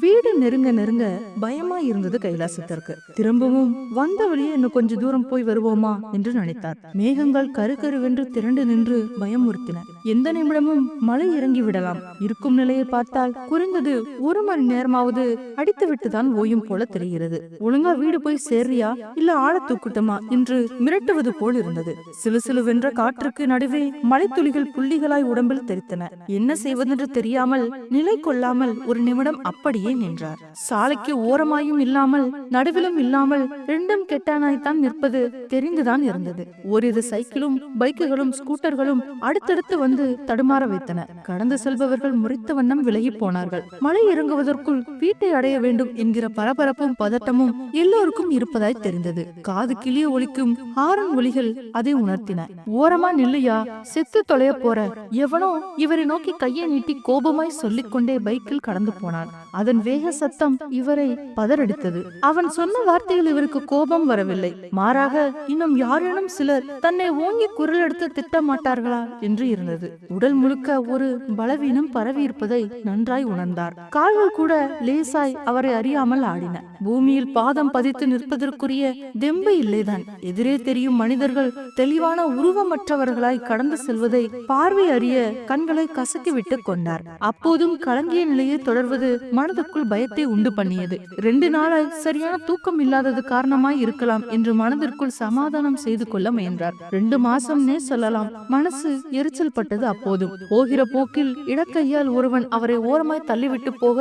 வீடு நெருங்க நெருங்க பயமா இருந்தது கைலாசத்திற்கு. திரும்பவும் வந்த வழியே இன்னும் கொஞ்ச தூரம் போய் வருவோமா என்று நினைத்தார். மேகங்கள் கரு கருவென்று திரண்டு நின்று பயமுறுத்தின எந்த நிமிடமும் மழை இறங்கி விடலாம். இருக்கும் நிலையை பார்த்தால் குறைந்தது ஒரு மணி நேரமாவது அடித்து விட்டுதான் ஓயும் போல தெரிகிறது. ஒழுங்கா வீடு போய் சேர்றியா? இல்ல ஆழ தூக்குட்டமா? என்று மிரட்டுவது போல் இருந்தது. சிலு சிலுவென்ற காற்றுக்கு நடுவே மழைத்துளிகள் புள்ளிகளாய் உடம்பில் தெரித்தன என்ன செய்வதென்று தெரியாமல் நிலை கொள்ளாமல் ஒரு நிமிடம் அப்படி அப்படியே நின்றார் சாலைக்கு ஓரமாயும் இல்லாமல் நடுவிலும் இல்லாமல் ரெண்டும் கெட்டானாய்த்தான் நிற்பது தெரிந்துதான் இருந்தது. ஓரிரு சைக்கிளும் பைக்குகளும் ஸ்கூட்டர்களும் அடுத்தடுத்து வந்து தடுமாற வைத்தன. கடந்து செல்பவர்கள் முறித்த வண்ணம் விலகி போனார்கள். மழை இறங்குவதற்குள் வீட்டை அடைய வேண்டும் என்கிற பரபரப்பும் பதட்டமும் எல்லோருக்கும் இருப்பதாய் தெரிந்தது. காது கிளிய ஒலிக்கும் ஆரன் ஒலிகள் அதை உணர்த்தின. ஓரமா நில்லையா செத்து தொலைய போற. எவனோ இவரை நோக்கி கையை நீட்டி கோபமாய் சொல்லிக்கொண்டே பைக்கில் கடந்து போனான். அதன் வேக சத்தம் இவரை பதறடித்தது. அவன் சொன்ன வார்த்தையில் இவருக்கு கோபம் வரவில்லை. மாறாக இன்னும் யாரேனும் சிலர் தன்னை ஓங்கி குரல் எடுத்து திட்டமாட்டார்களா என்று இருந்தது. உடல் முழுக்க ஒரு பலவீனம் பரவி இருப்பதை நன்றாய் உணர்ந்தார். கால்கள் கூட லேசாய் அவரை அறியாமல் ஆடின. பூமியில் பாதம் பதித்து நிற்பதற்குரிய தெம்பு இல்லைதான். எதிரே தெரியும் மனிதர்கள் தெளிவான உருவமற்றவர்களாய் கடந்து செல்வதை பார்வை அறிய கண்களை கசக்கிவிட்டு கொண்டார். அப்போதும் கலங்கிய நிலையை தொடர்வது மன மனதுக்குள் பயத்தை உண்டு பண்ணியது. ரெண்டு நாள் சரியான தூக்கம் இல்லாதது காரணமாய் இருக்கலாம் என்று மனதிற்குள் சமாதானம் செய்து கொள்ள முயன்றார். ரெண்டு மாசம்னே சொல்லலாம். மனசு எரிச்சல் பட்டது அப்போதும் போகிற போக்கில் இடக்கையால் ஒருவன் அவரை ஓரமாய் தள்ளிவிட்டு போக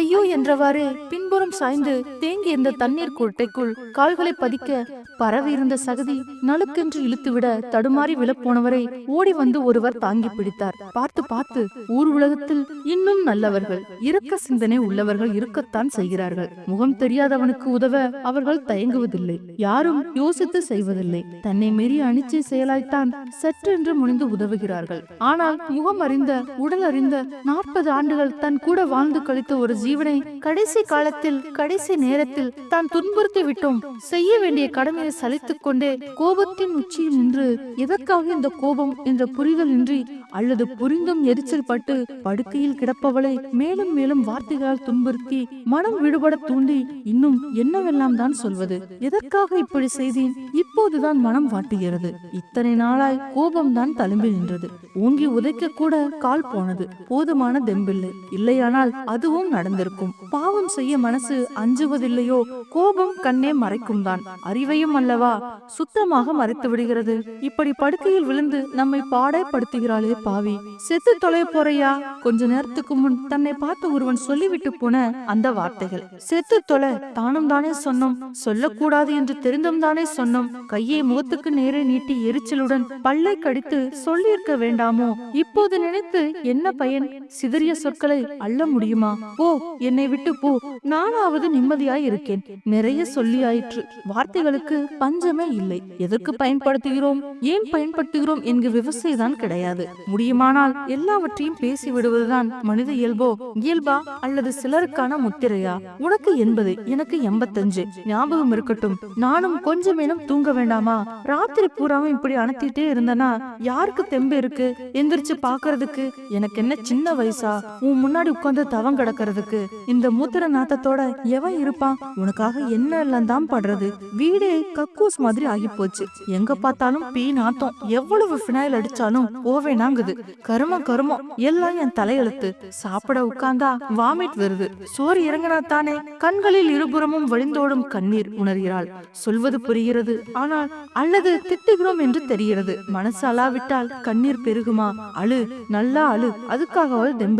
ஐயோ என்றவாறு பின்புறம் சாய்ந்து தேங்கி இருந்த தண்ணீர் கூட்டைக்குள் கால்களை பதிக்க பரவி இருந்த சகதி நலுக்கென்று இழுத்துவிட தடுமாறி விழப்போனவரை ஓடி வந்து ஒருவர் தாங்கி பிடித்தார். பார்த்து பார்த்து ஊர் உலகத்தில் இன்னும் நல்லவர்கள் இரக்க சிந்தனை உள்ளவர்கள் இருக்கத்தான் செய்கிறார்கள். முகம் தெரியாதவனுக்கு உதவ அவர்கள் தயங்குவதில்லை. யாரும் யோசித்து செய்வதில்லை. தன்னை மீறி அணிச்சை செயலாய்த்தான் சற்றென்று முனிந்து உதவுகிறார்கள். ஆனால் முகம் அறிந்த உடல் அறிந்த நாற்பது ஆண்டுகள் தன் கூட வாழ்ந்து கழித்த ஒரு ஜீவனை கடைசி காலத்தில் கடைசி நேரத்தில் தான் துன்புறுத்தி விட்டோம் செய்ய வேண்டிய கடமையை சலித்துக் கொண்டே கோபத்தின் உச்சியில் நின்று எதற்காக இந்த கோபம்? என்ற புரிதல் இன்றி அல்லது புரிந்தும் எரிச்சல் பட்டு படுக்கையில் கிடப்பவளை மேலும் மேலும் வார்த்தைகளால் துன்புறுத்தி மனம் விடுபட தூண்டி இன்னும் என்னவெல்லாம் தான் சொல்வது? எதற்காக இப்படி செய்தேன்? இப்போதுதான் மனம் வாட்டுகிறது. இத்தனை நாளாய் கோபம் தான் தழும்பி நின்றது. ஓங்கி உதைக்க கூட கால் போனது. போதுமான தெம்பில்லை. இல்லையானால் அதுவும் நடந்திருக்கும். பாவம் செய்ய மனசு அஞ்சுவதில்லையோ? கோபம் கண்ணே மறைக்கும் தான். அறிவையும் அல்லவா? சுத்தமாக மறைத்து விடுகிறது இப்படி படுக்கையில் விழுந்து நம்மை பாடைப்படுத்துகிறாளே பாவி. செத்து தொலை போறையா? கொஞ்ச நேரத்துக்கு முன் தன்னை பார்த்து ஒருவன் சொல்லிவிட்டு போன அந்த வார்த்தைகள். செத்து தொலை தானும் தானே சொன்னோம். சொல்லக்கூடாது என்று தெரிந்தும் தானே சொன்னோம். கையை முகத்துக்கு நேரே நீட்டி எரிச்சலுடன் பல்லை கடித்து சொல்லியிருக்க வேண்டாமோ? இப்போது நினைத்து என்ன பயன்? சிதறிய சொற்களை அள்ள முடியுமா? போ என்னை விட்டு போ. நானாவது நிம்மதியாய் இருக்கேன். நிறைய சொல்லியாயிற்று. வார்த்தைகளுக்கு பஞ்சமே இல்லை. எதற்கு பயன்படுத்துகிறோம்? ஏன் பயன்படுத்துகிறோம் என்கிற விவசாயதான் கிடையாது. முடியுமானால் எல்லாவற்றையும் பேசி விடுவதுதான் மனித இயல்போ இயல்பா அல்லது சிலருக்கான முத்திரையா? உனக்கு எண்பது எனக்கு எண்பத்தஞ்சு. ஞாபகம் இருக்கட்டும். நானும் கொஞ்சமேனும் தூங்க வேண்டாமா? ராத்திரி பூராவும் இப்படி அணத்திட்டே இருந்தனா? யாருக்கு தெம்பு இருக்கு? எந்திரிச்சு பாக்குறதுக்கு எனக்கு என்ன சின்ன வயசா? உன் முன்னாடி உட்கார்ந்து தவம் கிடக்கிறதுக்கு. இந்த மூத்திர நாத்தத்தோட எவன் இருப்பான்? உனக்காக என்ன எல்லாம் தான் படுறது? வீடே கக்கூஸ் மாதிரி ஆகி போச்சு எங்க பார்த்தாலும் பீ நாத்தம் எவ்வளவு ஃபினாயில் அடிச்சாலும் போவேனாங்குது கருமம் கருமம் எல்லாம் என் தலையெழுத்து. சாப்பிட உட்கார்ந்தா வாமிட் வருது. சோறு இறங்கினா தானே கண்களில் இருபுறமும் வழிந்தோடும் கண்ணீர் உணர்கிறாள். சொல்வது புரிகிறது ஆனால் அல்லது திட்டுகிறோம் என்று தெரிகிறது. மனசு அலாவிட்டால் கண்ணீர் பெருகுமா? அழு நல்லா அழு. அதுக்காகவாது தெம்பு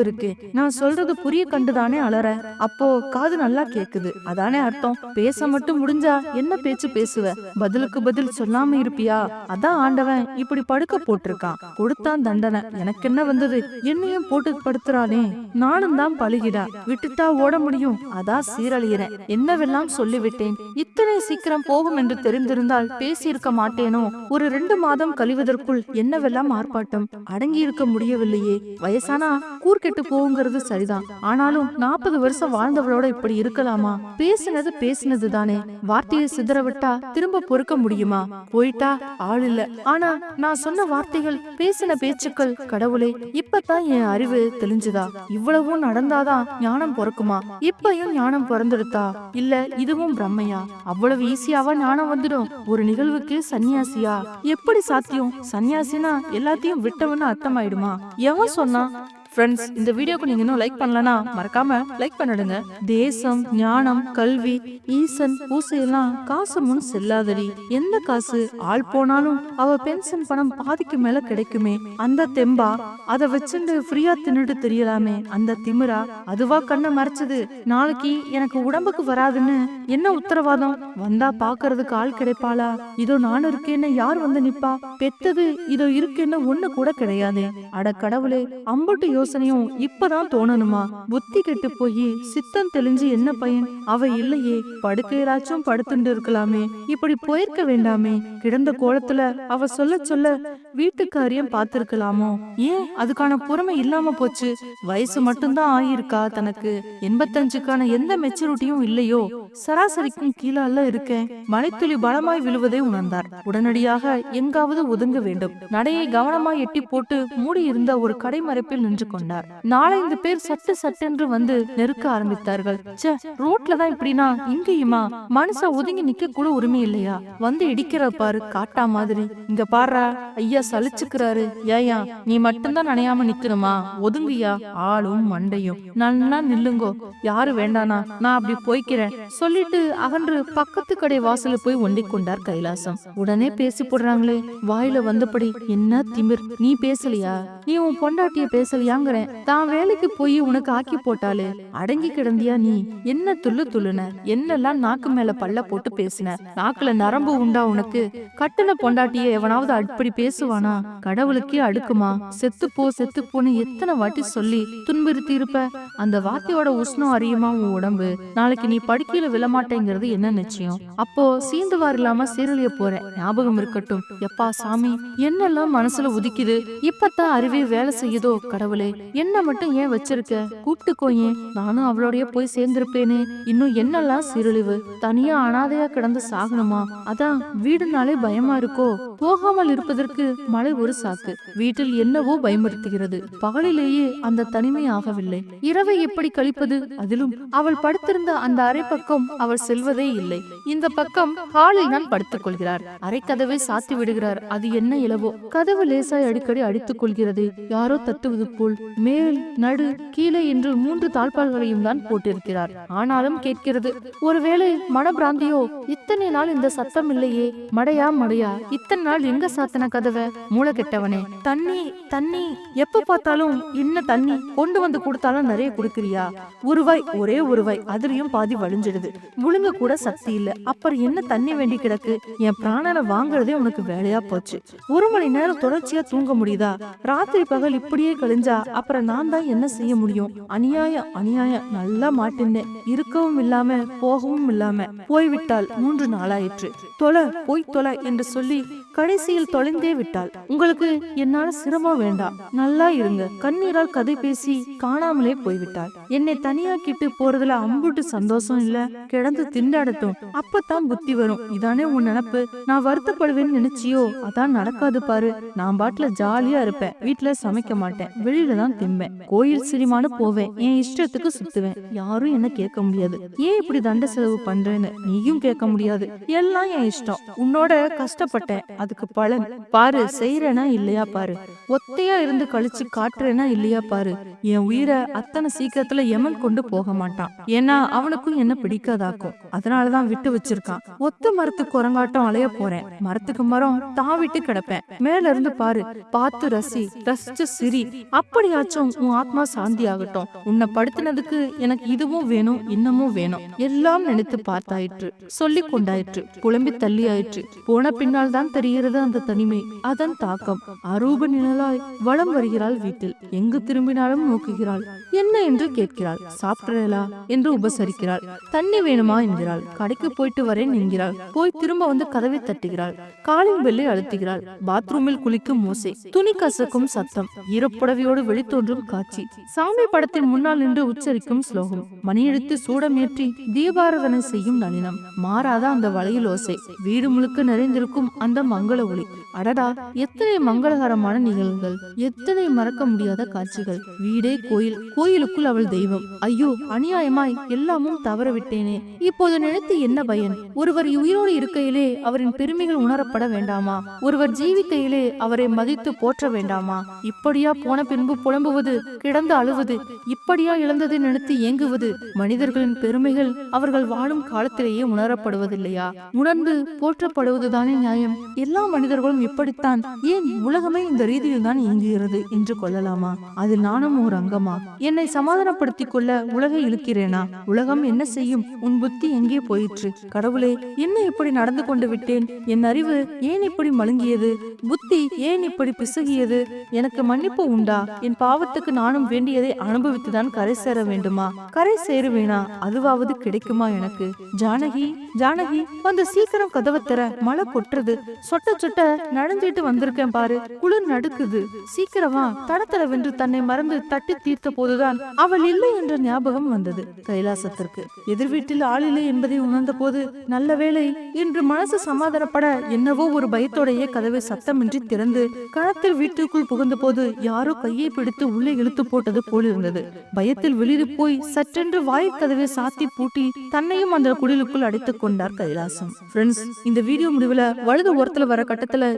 நான் சொல்றது புரிய கண்டுதானே அலற. அப்போ காது நல்லா கேக்குது. அதானே அர்த்தம்? பேச மட்டும் முடிஞ்சா என்ன பேச்சு பேசு? பேசுவ. பதிலுக்கு பதில் சொல்லாம இருப்பியா? அதான் ஆண்டவன் இப்படி படுக்க போட்டிருக்கான். கொடுத்தான் தண்டனை. எனக்கு என்ன வந்தது? என்னையும் போட்டு படுத்துறானே. நானும் தான் பழுகிடா. விட்டுட்டா ஓட முடியும். அதான் சீரழியிறேன். என்னவெல்லாம் சொல்லிவிட்டேன்? இத்தனை சீக்கிரம் போகும் என்று தெரிந்திருந்தால் பேசியிருக்க மாட்டேனோ? ஒரு ரெண்டு மாதம் கழிவதற்குள் என்னவெல்லாம் ஆர்ப்பாட்டம்? அடங்கி இருக்க முடியவில்லையே. வயசானா? கூர்கெட்டு போகுங்கிறது சரிதான். ஆனாலும் நாற்பது வருஷம் வாழ்ந்தவளோட இப்படி இருக்கலாமா? பேசினது பேசினது தானே வார்த்தையை சிதற விட்டா திரும்ப பொறுக்க முடியுமா? போயிட்டா ஆள் இல்ல. ஆனா நான் சொன்ன வார்த்தைகள் பேசின பேச்சுக்கள் கடவுளே இப்பதான் என் அறிவு தெளிஞ்சுதா? இவ்வளவும் நடந்தாதான் ஞான ஞானம் பிறக்குமா? இப்பயும் ஞானம் பிறந்துடுதா இல்ல இதுவும் பிரம்மையா? அவ்வளவு ஈஸியாவா ஞானம் வந்துடும்? ஒரு நிகழ்வுக்கு சன்னியாசியா? எப்படி சாத்தியம்? சன்னியாசினா எல்லாத்தையும் விட்டவன்னு அர்த்தமாயிடுமா? எவன் சொன்னா ஃப்ரெண்ட்ஸ் இந்த வீடியோக்கு நீங்க இன்னும் லைக் பண்ணலனா மறக்காம லைக் பண்ணிடுங்க. தேசம் ஞானம் கல்வி ஈசன் பூசையெல்லாம் காசு முன் செல்லாதடி. எந்த காசு ஆள் போனாலும் அவ பென்ஷன் பணம் பாதிக்கு மேல கிடைக்குமே. அந்த தெம்பா அத வச்சுண்டு ஃப்ரீயா தின்னுட்டு தெரியலாமே. அந்த திமிரா அதுவா கண்ணை மறைச்சது. நாளைக்கு எனக்கு உடம்புக்கு வராதுன்னு என்ன உத்தரவாதம்? வந்தா பாக்குறதுக்கு ஆள் கிடைப்பாளா? இதோ நான் இருக்கேன்னு யார் வந்து நிப்பா? பெத்தது இதோ இருக்கேன்னு ஒண்ணு கூட கிடையாதே. அட கடவுளே அம்பட்டு யோசி யோசனையும் இப்பதான் தோணணுமா? புத்தி கெட்டு போய் சித்தம் தெளிஞ்சு என்ன பயன்? அவ இல்லையே படுக்கையிலாச்சும் படுத்துட்டு இருக்கலாமே. இப்படி போயிருக்க வேண்டாமே. கிடந்த கோலத்துல அவ சொல்ல சொல்ல வீட்டுக்காரியம் பார்த்திருக்கலாமோ? ஏன் அதுக்கான பொறுமை இல்லாம போச்சு? வயசு மட்டும்தான் ஆயிருக்கா தனக்கு? எண்பத்தஞ்சுக்கான எந்த மெச்சூரிட்டியும் இல்லையோ? சராசரிக்கும் கீழால இருக்கேன். மலைத்துளி பலமாய் விழுவதை உணர்ந்தார். உடனடியாக எங்காவது ஒதுங்க வேண்டும். நடையை கவனமாய் எட்டி போட்டு மூடி இருந்த ஒரு கடைமறைப்பில் நின்று கொண்டார். நாலஞ்சு பேர் சட்டு சட்டென்று வந்து நெருக்க ஆரம்பித்தார்கள். ச்சே ரோட்ல தான் இப்படின்னா இங்கேயுமா? மனுஷ ஒதுங்கி நிக்க கூட உரிமை இல்லையா? வந்து இடிக்கிற பாரு காட்டா மாதிரி. இங்க பாடுறா ஐயா சலிச்சுக்கிறாரு. ஏயா நீ மட்டும்தான் நனையாம நிக்கணுமா? ஒதுங்கியா? ஆளும் மண்டையும். நல்லா நில்லுங்கோ. யாரு வேண்டானா? நான் அப்படி போய்க்கிறேன். சொல்லிட்டு அகன்று பக்கத்து கடை வாசல்ல போய் ஒண்டிக் கொண்டார் கைலாசம். உடனே பேசி போடுறாங்களே. வாயில வந்தபடி என்ன திமிர்? நீ பேசலையா? நீ உன் பொண்டாட்டிய பேசலையா? தாங்குறேன். தான் வேலைக்கு போய் உனக்கு ஆக்கி போட்டாலே அடங்கி கிடந்தியா நீ? என்ன துள்ளு துள்ளுன? என்னெல்லாம் நாக்கு மேல பல்ல போட்டு பேசின? நாக்குல நரம்பு உண்டா உனக்கு? கட்டுன பொண்டாட்டிய எவனாவது அப்படி பேசுவானா? கடவுளுக்கே அடுக்குமா? செத்து போ செத்து போன்னு எத்தனை வாட்டி சொல்லி துன்புறுத்தி இருப்ப? அந்த வார்த்தையோட உஷ்ணம் அறியுமா உன் உடம்பு? நாளைக்கு நீ படுக்கையில விழமாட்டேங்கிறது என்ன நிச்சயம்? அப்போ சீந்துவார் இல்லாம சீரழிய போற ஞாபகம் இருக்கட்டும். எப்பா சாமி என்னெல்லாம் மனசுல உதிக்குது? இப்பத்தான் அறிவே வேலை செய்யுதோ கடவுளே? என்ன மட்டும் ஏன் வச்சிருக்க? கூப்பிட்டுக்கோ ஏன்? நானும் அவளோடய போய் சேர்ந்திருப்பேனே. இன்னும் என்னெல்லாம் சீரழிவு தனியா அனாதையா கிடந்து சாகணுமா? அதான் வீடுனாலே பயமா இருக்கோ? போகாமல் இருப்பதற்கு மழை ஒரு சாக்கு. வீட்டில் என்னவோ பயமுறுத்துகிறது. பகலிலேயே அந்த தனிமை ஆகவில்லை. இரவை எப்படி கழிப்பது? அதிலும் அவள் படுத்திருந்த அந்த அறை பக்கம் அவள் செல்வதே இல்லை. இந்த பக்கம் ஹாலில் தான் படுத்துக் கொள்கிறார். அரை கதவை சாத்தி விடுகிறார். அது என்ன இலவோ கதவு லேசாய் அடிக்கடி அடித்துக் கொள்கிறது. யாரோ தட்டுவது போல். மேல் நடு கீழே என்று மூன்று தாழ்பாள்களையும் தான் போட்டிருக்கிறார். ஆனாலும் கேட்கிறது ஒருவேளை மனப்பிராந்தியோ இத்தனை நாள் இந்த சத்தம் இல்லையே? மடையா மடையா இத்தனை நாள் எங்க சாத்தன கதவை? மூளை கெட்டவனே தண்ணி தண்ணி எப்ப பார்த்தாலும் என்ன தண்ணி கொண்டு வந்து கொடுத்தாலும் நிறைய குடுக்குறியா? ஒருவாய் ஒரே ஒருவாய் அதுலயும் பாதி வழிஞ்சிடுது. முழுங்க கூட சக்தி இல்ல. அப்புறம் என்ன தண்ணி வேண்டி கிடக்கு? என் பிராணனை வாங்குறதே உனக்கு வேலையா போச்சு. ஒரு மணி நேரம் தொடர்ச்சியா தூங்க முடியுதா? ராத்திரி பகல் இப்படியே கழிஞ்சா அப்புறம் நான் தான் என்ன செய்ய முடியும்? அநியாயம் அநியாயம் நல்லா மாட்டினேன் இருக்கவும் இல்லாம போகவும் இல்லாம போய்விட்டால் மூன்று நாளாயிற்று. தொலை போய் தொலை என்று சொல்லி கடைசியில் தொலைந்தே விட்டாள். உங்களுக்கு என்னால சிரமம் வேண்டாம். நல்லா இருங்க. கண்ணீரால் கதை பேசி காணாமலே போய்விட்டாள். என்னை தனியாக்கிட்டு போறதுல அம்புட்டு சந்தோஷம் இல்ல. கிடந்து திண்டாடட்டும். அப்பதான் புத்தி வரும். இதானே உன் நினப்பு? நான் வருத்தப்படுவேன்னு நினைச்சியோ? அதான் நடக்காது பாரு. நான் பாட்டுல ஜாலியா இருப்பேன். வீட்டுல சமைக்க மாட்டேன். வெளியில தான் திம்பேன். கோயில் சினிமானு போவேன். என் இஷ்டத்துக்கு சுத்துவேன். யாரும் என்ன கேட்க முடியாது. ஏன் இப்படி தண்ட செலவு பண்றேன்னு நீயும் கேட்க முடியாது. எல்லாம் என் இஷ்டம். உன்னோட கஷ்டப்பட்டேன். அதுக்கு பலன். பாரு செய்யறேனா இல்லையா பாரு? ஒத்தையா இருந்து கழிச்சு காட்டுறேனா இல்லையா பாரு? என் உயிரை அத்தனை சீக்கிரத்துல எமன் கொண்டு போக மாட்டான். ஏன்னா அவனுக்கும் என்ன பிடிக்காதாக்கும். அதனாலதான் விட்டு வச்சிருக்கான். ஒத்த மரத்து குரங்காட்டம் அலைய போறேன். மரத்துக்கு மரம் தாவிட்டு கிடப்பேன். மேல இருந்து பாரு பார்த்து ரசி ரசிச்சு சிரி. அப்படியாச்சும் உன் ஆத்மா சாந்தி ஆகட்டும். உன்னை படுத்தினதுக்கு எனக்கு இதுவும் வேணும் இன்னமும் வேணும். எல்லாம் நினைத்து பார்த்தாயிற்று. சொல்லி கொண்டாயிற்று. புலம்பி தள்ளி ஆயிற்று போன பின்னால் தான் தெரியும். தெரிகிறது அந்த தனிமை. அதன் தாக்கம் அரூப நிழலாய் வளம் வருகிறாள் வீட்டில். எங்கு திரும்பினாலும் நோக்குகிறாள். என்ன என்று கேட்கிறாள். சாப்பிடுறா என்று உபசரிக்கிறாள். தண்ணி வேணுமா என்கிறாள். கடைக்கு போயிட்டு வரேன் என்கிறாள். போய் திரும்ப வந்து கதவை தட்டுகிறாள். காலின் பெல்லை அழுத்துகிறாள். பாத்ரூமில் குளிக்கும் மோசை துணி கசக்கும் சத்தம் ஈரப்புடவையோடு வெளித்தோன்றும் காட்சி. சாமி படத்தின் முன்னால் நின்று உச்சரிக்கும் ஸ்லோகம் மணியெழுத்து சூடமேற்றி தீபாராதனை செய்யும் நளினம். மாறாத அந்த வளையல் ஓசை வீடு முழுக்க நிறைந்திருக்கும் அந்த மங்கள ஒளி. அடடா எத்தனை மங்களகரமான நிகழ்வுகள் எத்தனை மறக்க முடியாத காட்சிகள். வீடே கோயில் கோயிலுக்குள் அவள் தெய்வம். ஐயோ அநியாயமாய் எல்லாமும் தவற விட்டேனே இப்போது நினைத்து என்ன பயன்? ஒருவர் உயிரோடு இருக்கையிலே அவரின் பெருமைகள் உணரப்பட வேண்டாமா? ஒருவர் ஜீவிக்கையிலே அவரை மதித்து போற்ற வேண்டாமா? இப்படியா போன பின்பு புலம்புவது கிடந்து அழுவது இப்படியா இழந்ததை நினைத்து ஏங்குவது? மனிதர்களின் பெருமைகள் அவர்கள் வாழும் காலத்திலேயே உணரப்படுவதில்லையா? உணர்ந்து போற்றப்படுவதுதானே நியாயம். எல்லா மனிதர்களும் இப்படித்தான். ஏன் உலகமே இந்த ரீதியில் தான் இயங்குகிறது என்று கொள்ளலாமா? அதில் நானும் ஒரு அங்கமா? என்னை சமாதானப்படுத்திக் கொள்ள உலகை இழுக்கிறேனா? உலகம் என்ன செய்யும்? உன் புத்தி எங்கே போயிற்று? கடவுளே என்ன இப்படி நடந்து கொண்டு விட்டேன்? என் அறிவு ஏன் இப்படி மழுங்கியது? புத்தி ஏன் இப்படி பிசுகியது? எனக்கு மன்னிப்பு உண்டா? என் பாவத்துக்கு நானும் வேண்டியதை அனுபவித்துதான் கரை சேர வேண்டுமா? கரை சேருவேனா? அதுவாவது கிடைக்குமா எனக்கு? ஜானகி ஜானகி வந்து சீக்கிரம் கதவை தர மழை கொட்டுறது. சொட்ட சொட்ட நடந்துட்டு வந்திருக்கேன் பாரு. குளிர் நடுக்குது. சீக்கிரமா தடத்தளவென்று தன்னை மறந்து தட்டி தீர்த்த போதுதான் அவள் இல்லை என்ற ஞாபகம் வந்தது. கைலாசத்திற்கு. எதிர் வீட்டில் ஆள் இல்லை என்பதை உணர்ந்த போது நல்ல வேளை என்று மனசு சமாதானப்பட என்னவோ ஒரு பயத்தோடைய கதவை சத்தமின்றி திறந்து கணத்தில் வீட்டுக்குள் புகுந்த போது யாரோ கையை பிடித்து உள்ளே இழுத்து போட்டது போலிருந்தது. பயத்தில் வெளியில் போய் சற்றென்று வாய்க்கதவை சாத்தி பூட்டி தன்னையும் அந்த குடிலுக்குள் அடைத்துக் கொண்டார் கைலாசம். ஃப்ரெண்ட்ஸ் இந்த வீடியோ முடிவுல வலது ஓரத்துல வர கட்டத்துல